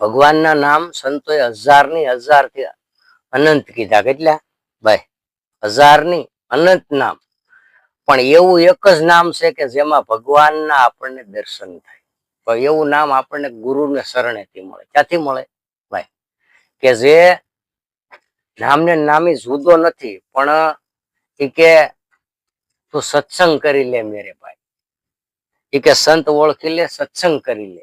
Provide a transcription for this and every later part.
ભગવાનના નામ સંતોએ હજારની હજારથી અનંત કીધા. કેટલા? ભાઈ હજારની અનંત નામ. પણ એવું એક જ નામ છે કે જેમાં ભગવાનના આપણને દર્શન થાય. એવું નામ આપણને ગુરુને શરણેથી મળે. ક્યાંથી મળે? ભાઈ, કે જે નામને નામી જુદો નથી, પણ એ કે તું સત્સંગ કરી લે મેરે ભાઈ. એ કે સંત ઓળખી લે, સત્સંગ કરી લે.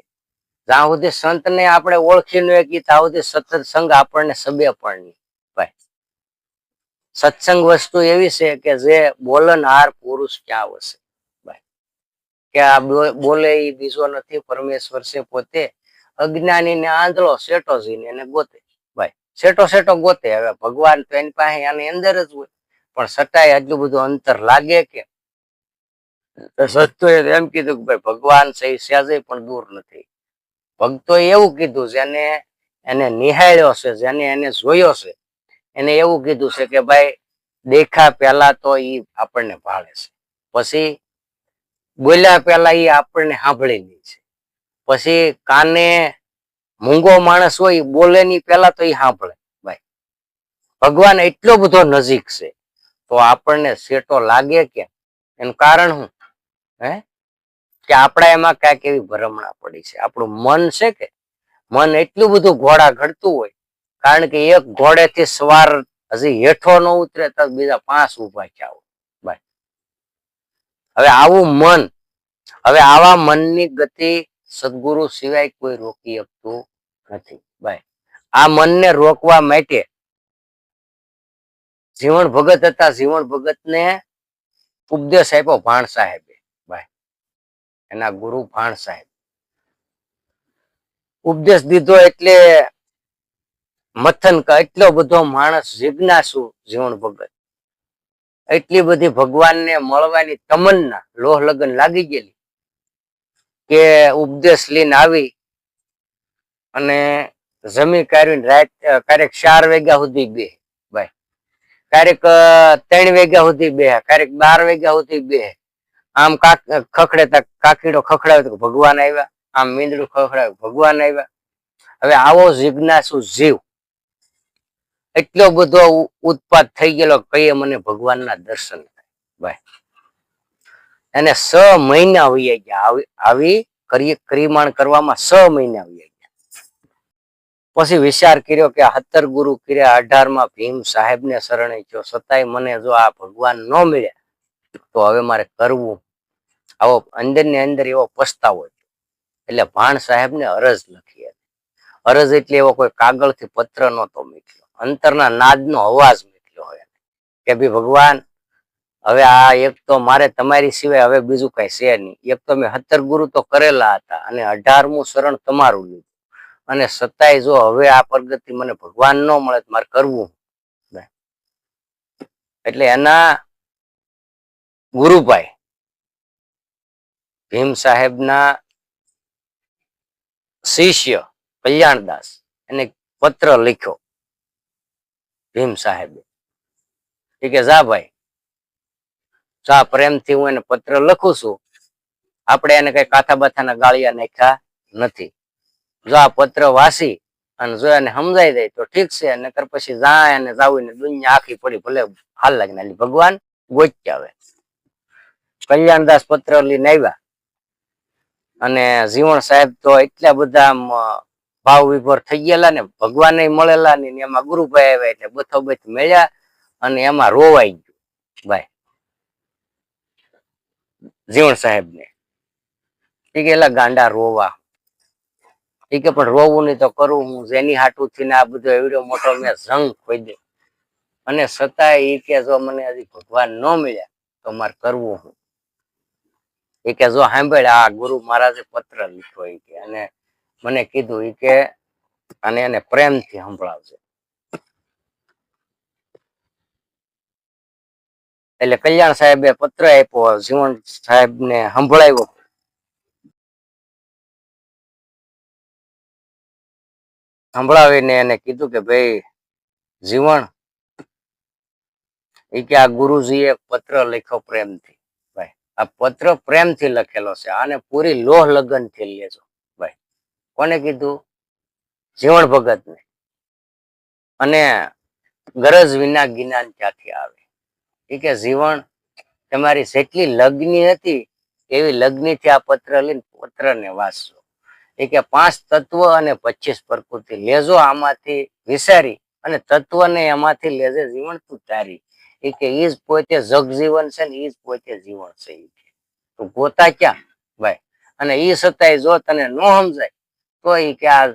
જ્યાં સુધી સંતને આપણે ઓળખી ન શકીએ ત્યાં સુધી સત્સંગ આપણને સબે પણ ભાઈ, સત્સંગ વસ્તુ એવી છે કે જે બોલનહાર પુરુષ ક્યાં વસે? કે આ બોલે એ બીજો નથી, પરમેશ્વર છે પોતે. અજ્ઞાની ને આંધળો શેઠોજી ને એને ગોતે. ભાઈ, શેઠો શેઠો ગોતે. હવે ભગવાન તો એની પાસે આની અંદર જ હોય. પણ સટાય આટલું બધું અંતર લાગે કે? સત્તો એમ કીધું કે ભાઈ, ભગવાન છે એ પણ દૂર નથી. ભક્તોએ એવું કીધું જેને એને નિહાળ્યો છે, જેને એને જોયો છે, એને એવું કીધું છે કે ભાઈ, દેખા પહેલા તો ઈ આપણને ભાળે છે. પછી બોલ્યા પહેલા ઈ આપણને સાંભળી લે છે. પછી કાને મૂંગો માણસ હોય બોલે ની પહેલા તો ઈ સાંભળે. ભાઈ, ભગવાન એટલો બધો નજીક છે, તો આપણને સેટો લાગે કે એનું કારણ શું? હે? કે આપણા એમાં ક્યાંક એવી ભરમણા પડી છે. આપણું મન છે કે મન એટલું બધું ઘોડા ઘડતું હોય, કારણ કે એક ઘોડેથી સવાર હજી હેઠો ન ઉતરે તો બીજા પાંચ ઊભા થયા હોય. હવે આવું મન, હવે આવા મનની ગતિ સદગુરુ સિવાય કોઈ રોકી શકતું નથી. ભાઈ આ મનને રોકવા માટે જીવન ભગત હતા. જીવન ભગત ને ઉપદેશ આપ્યો ભાણ સાહેબે એના ગુરુ ભાણ સાહેબ. ઉપદેશ દીધો એટલે મથન એટલો બધો માણસ જિજ્ઞાસુ જીવન ભગત. એટલી બધી ભગવાનને મળવાની તમન્ના, લોહ લગ્ન લાગી ગયેલી કે ઉપદેશ લઈને આવી અને જમી કાઢીને રાત, ક્યારેક ચાર વાગ્યા સુધી બે, ભાઈ. ક્યારેક ત્રણ વાગ્યા સુધી બે, ક્યારેક બાર વાગ્યા સુધી બે. આમ ખખડેતા કાકીડો ખખડાવે તો ભગવાન આવ્યા. આમ મીંદડું ખખડાવે, ભગવાન આવ્યા. હવે આવો જિજ્ઞાસુ જીવ. એટલો બધો ઉત્પાદ થઈ ગયેલો કહીએ મને ભગવાનના દર્શન એને સ મહિના વહી ગયા. આવી- આવી કરી, કરીમાણ કરવામાં સ મહિના વહી ગયા. પછી વિચાર કર્યો કે હતર ગુરુ કર્યા અઢારમાં ભીમ સાહેબ ને શરણે ગયો છતાંય મને જો આ ભગવાન ન મળ્યા તો હવે મારે કરવું. આવો અંદર ને અંદર એવો પસ્તાવો એટલે ભાણ સાહેબ ને અરજ લખી હતી. અરજ એટલે એવો કોઈ કાગળથી પત્ર નહોતો મોકલ્યો અંતરના નાદનો અવાજ મોકલ્યો હોય. કે ભઈ ભગવાન, હવે આ એક તો મારે તમારી સિવાય હવે બીજું કઈ છે નહીં. એક તો મેં હતર ગુરુ તો કરેલા હતા અને અઢારમું શરણ તમારું લીધું. અને સતાય જો હવે આ પ્રગતિ મને ભગવાન ન મળે મારે કરવું. એટલે એના ગુરુભાઈ ભીમ સાહેબના શિષ્ય કલ્યાણદાસ એને પત્ર લખ્યો ભીમ સાહેબે. ઠીક છે, જા ભાઈ. જા, પ્રેમથી હું એને પત્ર લખું છું. આપણે એને કઈ કાથા બાથાના ગાળિયા નાખ્યા નથી. જો આ પત્ર વાંચી અને જો એને સમજાઈ જાય તો ઠીક છે, નકર પછી જાય અને જાવું દુનિયા આખી પડી ભલે હાલ લાગે. ભગવાન ગોચ્યા આવે કલ્યાણદાસ પત્ર લઈને આવ્યા. અને જીવણ સાહેબ તો એટલા બધા ભાવ વિભોર થઈ ગયેલા ને ભગવાન મળેલા ને એમાં ગુરુભાઈ આવ્યા એટલે બથો બથ મળ્યા અને એમાં રોવાઈ ગયું. ભાઈ, જીવણ સાહેબ ને એ ગયેલા ગાંડા રોવા. એ કે પણ રોવું નહીં તો કરવું હું, જેની હાટું થી આ બધો એવડો મોટો મેં જંગ ખોઈ દે. અને છતાં એ કે જો મને હજી ભગવાન ન મળ્યા તો મારે કરવું હું? એ કે જો સાંભળ આ ગુરુ મહારાજે પત્ર લખ્યો એ કે, અને મને કીધું એ કે, અને એને પ્રેમથી સંભળાવજે. એટલે કલ્યાણ સાહેબે પત્ર આપ્યો જીવન સાહેબ ને સંભળાવ્યો. સંભળાવીને એને કીધું કે ભાઈ, જીવન એ કે આ ગુરુજીએ પત્ર લખ્યો પ્રેમથી. આ પત્ર પ્રેમથી લખેલો છે. આને પૂરી લોહ લગનથી લેજો. ભાઈ, કોને કીધું? જીવણ ભગત ને અને ગરજ વિના જ્ઞાન ક્યાંથી આવે? એ કે જીવણ તમારી જેટલી લગ્ની હતી, એવી લગ્નીથી આ પત્ર લઈને પત્રને વાંચજો. એ કે પાંચ તત્વ અને પચીસ પ્રકૃતિ. લેજો આમાંથી વિસારી અને તત્વને એમાંથી લેજે જીવન તું તારી. એ કે ઈ જ પોતે જગજીવન છે ને ઈ પોતે જીવન છે એ કે. તું ગોતા ક્યાં? ભાઈ, અને ઈ છતાંય જો તને ન સમજાય, તો એ કે આ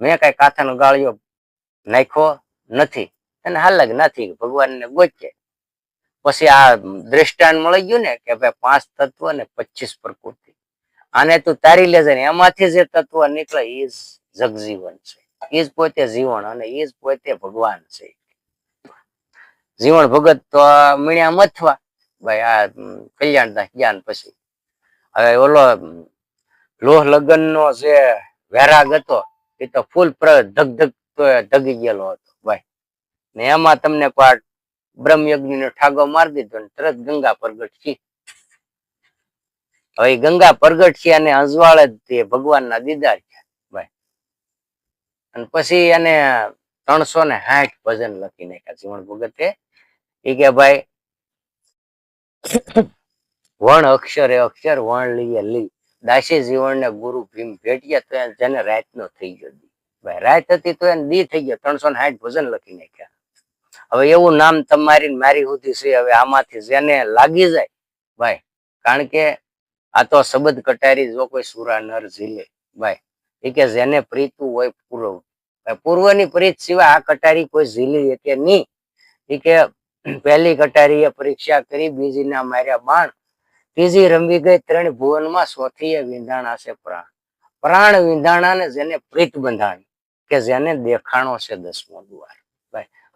મેં કઈ કાથાનો ગાળિયો નાખ્યો નથી. અને હાલક નથી, ભગવાનને ગોચે પછી આ દ્રષ્ટાંત મળી ગયું ને કે ભાઈ પાંચ તત્વ અને પચીસ પ્રકૃતિ. આને તું તારી લેજે ને એમાંથી જે તત્વ નીકળે એ જગજીવન છે. એ જ પોતે જીવન અને એ જ પોતે ભગવાન છે. જીવન ભગત તો મીણ્યા મથવા. ભાઈ આ ઉમ, જ્ઞાન પછી. હવે ઓલો લોહ લગ્ન નો જે વેરાગ હતો એ તો ફૂલ ધગ ધગ તો ધગી ગયેલો હતો ભાઈ. ને એમાં તમને પાટ બ્રહ્મયજ્ઞ નો ઠાગો મારી દીધો ને તરત ગંગા પ્રગટ થઈ હવે ગંગા પ્રગટ છે અને અજવાળ જ તે ભગવાનના દીદાર છે ભાઈ. અને પછી એને ત્રણસો ને સાઠ ભજન લખી નાખ્યા જીવન ભગતે. કે ભાઈ, વણ અક્ષરે અક્ષર વણ લઈએ લી. દાસી જીવનને ગુરુ ભીમ ભેટ્યા તો જેને રાત નો થઈ ગયો ભાઈ, રાત હતી તો એને દી થઈ ગયો. ત્રણસો સાઠ ભજન લખી નાખ્યા. હવે એવું નામ તમારી મારી સુધી છે. હવે આમાંથી જેને લાગી જાય, ભાઈ, કારણ કે આ તો શબ્દ કટારી જો કોઈ સુરા નર ઝીલે, ભાઈ એ કે જેને પ્રીતું હોય પૂર્વ. પૂર્વની પ્રીત સિવાય આ કટારી કોઈ ઝીલી કે નહીં. એ કે પહેલી કટારીએ પરીક્ષા કરી બીજી ના માર્યા બાણ. ત્રીજી રમી ગઈ ત્રણ ભુવનમાં ચોથી વિંધાણા છે પ્રાણ. પ્રાણ વિંધાણા ને જેને પ્રીત બંધાણી, કે જેને દેખાણો છે દસમો દુવાર.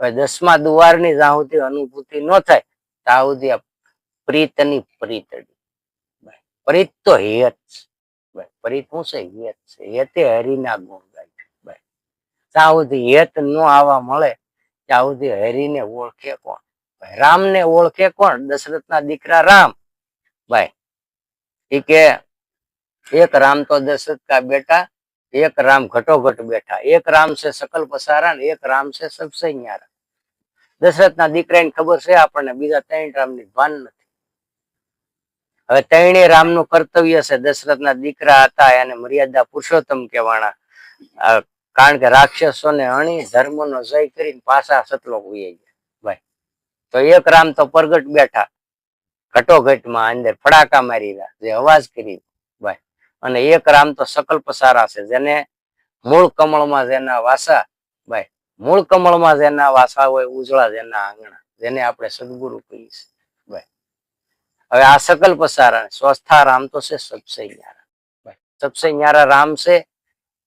હવે દસમા દ્વારની જ્યાં સુધી અનુભૂતિ ન થાય ત્યાં સુધી આ પ્રીતની પ્રીતડી. પ્રીત તો હેત છે. પ્રીત શું છે? હેત છે. હેતે હરિના ગુણ ગાય ભાઈ ત્યાં સુધી હેત ન આવવા મળે ત્યાં સુધી હરિને ઓળખે કોણ? રામને ઓળખે કોણ? દશરથના દીકરા રામ. ભાઈ એ કે એક રામ તો દશરથ કા બેટા, એક રામ ઘટોઘટ બેઠા. એક રામ છે સકલ પસારા ને એક રામ છે સબસે ન્યારા દશરથના દીકરાને ખબર છે આપણને બીજા ત્રણ રામની ભાન નથી. હવે ત્રણે રામનું કર્તવ્ય છે દશરથના દીકરા હતા, એને મર્યાદા પુરુષોત્તમ કહેવાના. કારણ કે રાક્ષસોને અણી ધર્મનો જય કરીને પાછા સતલોક ઉઈ તો એક રામ તો પ્રગટ બેઠા. ઘટોઘટમાં અંદર ફડાકા મારી જે અવાજ કરી. ભાઈ, અને એક રામ તો સકલ પસારા છે, જેને મૂળ કમળમાં જેના વાસા, ભાઈ, મૂળ કમળમાં જેના વાસા હોય, ઉજળા જેના આંગણા, જેને આપણે સદગુરુ કહીએ ભાઈ, હવે આ સકલ પસારા સ્વસ્થા રામ તો છે સબસે ન્યારા ભાઈ સબસે ન્યારા રામ છે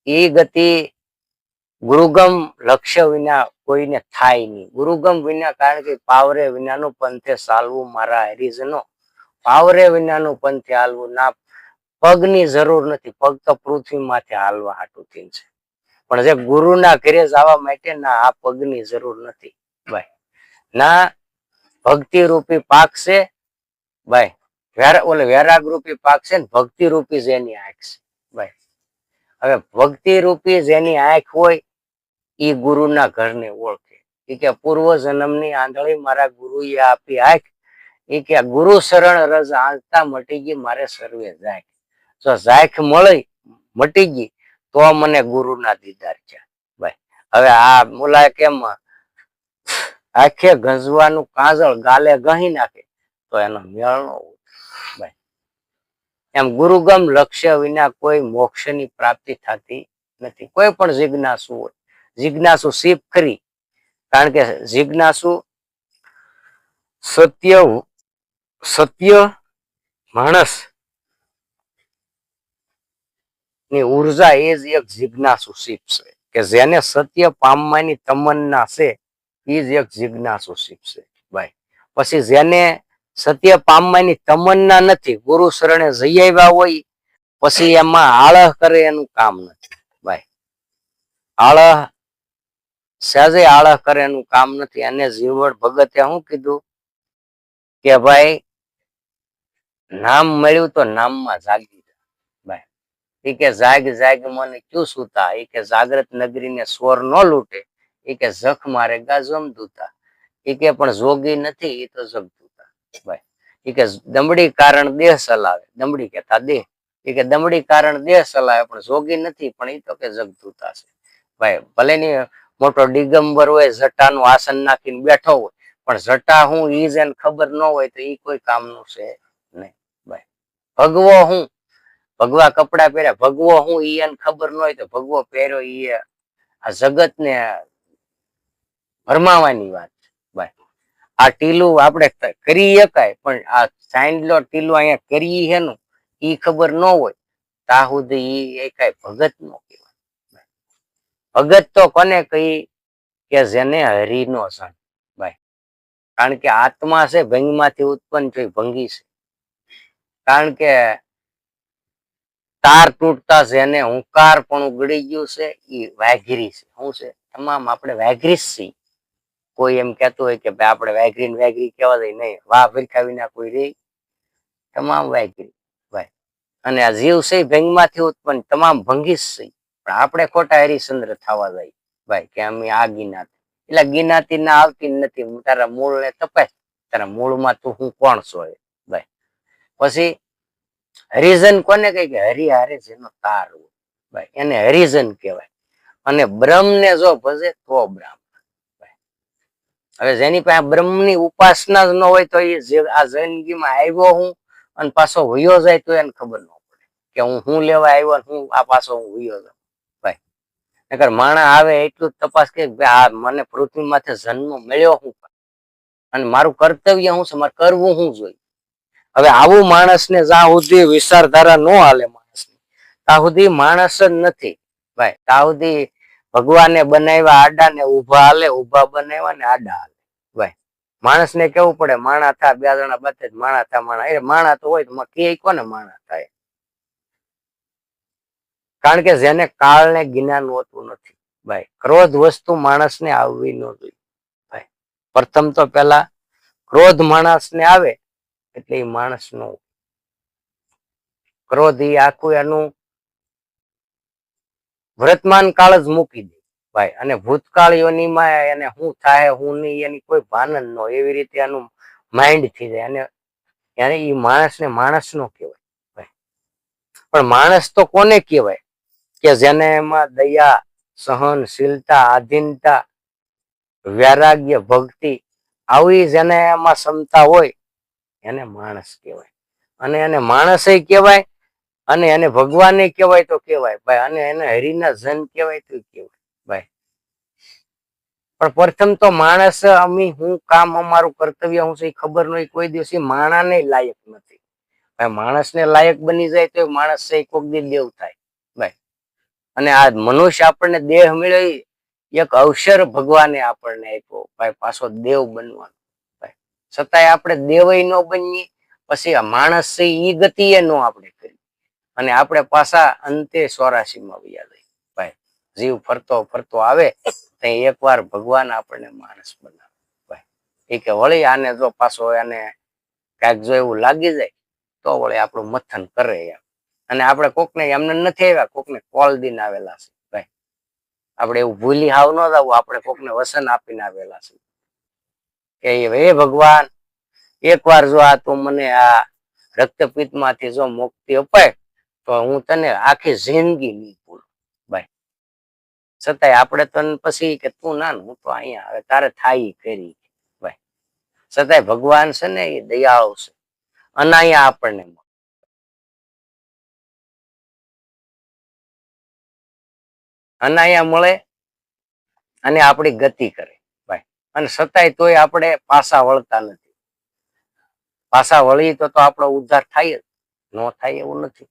એ ગતિ ગુરુગમ લક્ષ્ય વિના કોઈને થાય નહીં. ગુરુગમ વિના કારણ કે પાવરે વિનાનું પંથે ચાલવું મારા હરિજનો પાવરે વિનાનું પંથે હાલવું ના પગની જરૂર નથી. પગ તો પૃથ્વી માથે હાલવા હાટું થઈ છે. પણ જે ગુરુના ઘરે જવા માટે ના, આ પગની જરૂર નથી. ભાઈ, ના ભક્તિ રૂપી પાક છે. ભાઈ, વેરા, ઓલે વૈરાગ રૂપી પાક છે ને ભક્તિ રૂપી જેની આંખ છે. ભાઈ, હવે ભક્તિ રૂપી જેની આંખ હોય એ ગુરુના ઘરને ઓળખે. એ કે પૂર્વ જન્મની આંધળી મારા ગુરુએ આપી આંખ. એ કે, ગુરુ શરણ રજ આંચતા મટી ગઈ, મારે સર્વે જાય જો ઝાંખ મળી, મટી ગઈ, તો મને ગુરુના દીદાર છે. ભાઈ, હવે આ મુલા કેમ આખે ગંજવાનું કાજળ ગાલે ગહી નાખે, તો એનો મેળનો એમ ગુરુગમ લક્ષ્ય વિના કોઈ મોક્ષની પ્રાપ્તિ થતી નથી. કોઈ પણ જિજ્ઞાસુ હોય જિજ્ઞાસુ શિપ ખરી કારણ કે જિજ્ઞાસુ સત્ય સત્ય માણસની ઊર્જા એ જ એક જિજ્ઞાસુ શિપ છે. કે જેને સત્ય પામવાની તમન્ના છે, એ જ એક જિજ્ઞાસુ શિપ છે. ભાઈ પછી જેને સત્ય પામવાની તમન્ના નથી, ગુરુ શરણે જઈ આવ્યા હોય, પછી એમાં આળહ કરે એનું કામ નથી. ભાઈ આળહ સહેજે આળહ કરે એનું કામ નથી. અને જીવડ ભગતે શું કીધું? કે ભાઈ, નામ મળ્યું તો નામમાં જાગી એ કે જાગ જાગ મને ક્યુ સુતા? એ કે જાગ્રત નગરીને સ્વર ન લૂટે. એ કે જખ મારે ગાજમ દૂતા એ કે પણ જોગી નથી એ તો જગદૂતા. ભાઈ એ કે દમડી કારણ દેહ સલાવે. દમડી કેતા દેહ. એ કે દમડી કારણ દેહ સલાવે, પણ જોગી નથી, પણ એ તો કે જગદૂતા છે. ભાઈ ભલે ની મોટો દિગંબર હોય, જટાનું આસન નાખીને બેઠો હોય. પણ જટા હું ઈ જ ખબર ન હોય તો ઈ કોઈ કામનું છે નહીં. ભાઈ ભગવો હું. ભગવા કપડા પહેર્યા. ભગવો હું ઈ એને ખબર ન હોય તો ભગવો પહેર્યો ઈ આ જગત ને ભરમાવાની વાત ભાઈ આ ટીલું આપણે કરી શકાય, પણ આ સાંડલો ટીલું અહીંયા કરી હેનું ઈ ખબર ન હોય. તા સુધી ઈ એ કઈ ભગત નો કહેવાય. ભગત તો કોને કહી કે જેને હરિનો સણ? ભાઈ, કારણ કે આત્મા છે, ભંગમાંથી ઉત્પન્ન થઈ ભંગી છે. કારણ કે તાર તૂટતા જેને હુંકાર પણ ઉગડી ગયું છે એ વાઘરી છે. શું છે? તમામ આપણે વાઘરી જ છીએ. કોઈ એમ કહેતું હોય કે ભાઈ આપણે વાઘરી ને વાઘરી કહેવા દઈ નહીં, વાહ ભરખા વિના કોઈ રે. તમામ વાઘરી, ભાઈ. અને આ જીવ છે ભંગમાંથી ઉત્પન્ન. તમામ ભંગી જ છે. પણ આપણે ખોટા હરિશ્ચંદ્ર થવા જાય ભાઈ, કે અમે આ ગિનાતી એટલે ગિનાતી ના આવતી નથી. તારા મૂળ ને તપાસ. તારા મૂળમાં તું હું કોણ છો એ ભાઈ, પછી હરિજન કોને કહે કે હરિહારે જેનો તાર હોય? ભાઈ, એને હરિજન કહેવાય. અને બ્રહ્મ ને જો ભજે તો બ્રહ્મ હવે જેની પાસે બ્રહ્મની ઉપાસના જ ન હોય તો એ આ જિંદગીમાં આવ્યો હું અને પાછો વયો જાય તો એને ખબર ન પડે કે હું હું લેવા આવ્યો હું આ પાછો હું હુયો જાઉં. નકર માણા આવે એટલું તપાસ કે આ મને પૃથ્વી માથે જન્મ મળ્યો હું અને મારું કર્તવ્ય હું છે, મારે કરવું હું જોઈએ. હવે આવું માણસને જ્યાં સુધી વિચારધારા ન હાલે માણસને, ત્યાં સુધી માણસ જ નથી. ભાઈ, ત્યાં સુધી ભગવાને બનાવ્યા આડા ને ઊભા હાલે ઊભા બનાવ્યા ને આડા હાલે. ભાઈ, માણસને કેવું પડે? માણા થા, બે જણા જ માણા થા, માણા. એ માણા તો હોય તો કે કોને માણા થાય? કારણ કે જેને કાળને જ્ઞાન હોતું નથી. ભાઈ, ક્રોધ વસ્તુ માણસને આવવી ન જોઈએ. ભાઈ, પ્રથમ તો પેલા ક્રોધ માણસને આવે એટલે એ માણસ નો ક્રોધ એ આખું એનું વર્તમાન કાળ જ મૂકી દે. ભાઈ, અને ભૂતકાળ યોનીમાં એને શું થાય, શું નહીં, એની કોઈ ભાન જ ન એવી રીતે એનું માઇન્ડ થઈ જાય. અને એને એ માણસને માણસ નો કહેવાય. ભાઈ, પણ માણસ તો કોને કહેવાય? કે જેને એમાં દયા, સહનશીલતા, આધીનતા, વૈરાગ્ય, ભક્તિ આવી જેને એમાં ક્ષમતા હોય, એને માણસ કહેવાય. અને એને માણસે કહેવાય, અને એને ભગવાને કહેવાય તો કહેવાય. ભાઈ, અને એને હરિના જન કહેવાય તો કહેવાય. ભાઈ. પણ પ્રથમ તો માણસ, અમે હું કામ અમારું કર્તવ્ય હું છે ખબર નહીં, કોઈ દિવસ માણાને લાયક નથી. ભાઈ, માણસને લાયક બની જાય તો માણસ છે કોક દી દેવ થાય. અને આ મનુષ્ય આપણને દેહ મળ્યો એક અવસર ભગવાને આપણને આપ્યો. ભાઈ, પાછો દેવ બનવાનો. છતાંય આપણે દેવય ન બનીએ, પછી આ માણસ છે ગતિ એ નો આપણે કરી. અને આપણે પાછા અંતે સ્વરાશીમાં વ્યા જઈએ. ભાઈ, જીવ ફરતો ફરતો આવે તો એકવાર ભગવાન આપણને માણસ બનાવે. ભાઈ, એ કે વળી આને જો પાછો એને કાંઈક જો એવું લાગી જાય, તો વળી આપણું મથન કરે એમ. અને આપણે કોકને એમને નથી આવ્યા, કોકને કોલ દિન આવેલા છે. ભાઈ, આપણે એવું ભૂલી હાવ ન જવું, આપણે કોકને વસન આપીને આવેલા છે. કે હે ભગવાન, એકવાર જો આ તું મને આ રક્તપિતમાંથી જો મુક્તિ અપાય, તો હું તને આખી જિંદગી નહીં ભૂલું. ભાઈ, છતાંય આપણે તને પછી કે તું ના હું તો અહીંયા હવે તારે થાય કરી. ભાઈ, છતાંય ભગવાન છે ને એ દયાળુ છે. અનાયા આપણને અનાયા મળે અને આપણી ગતિ કરે. ભાઈ, અને છતાંય તોય આપણે પાછા વળતા નથી. પાછા વળી તો તો આપણો ઉદ્ધાર થાય જ ન થાય એવું નથી.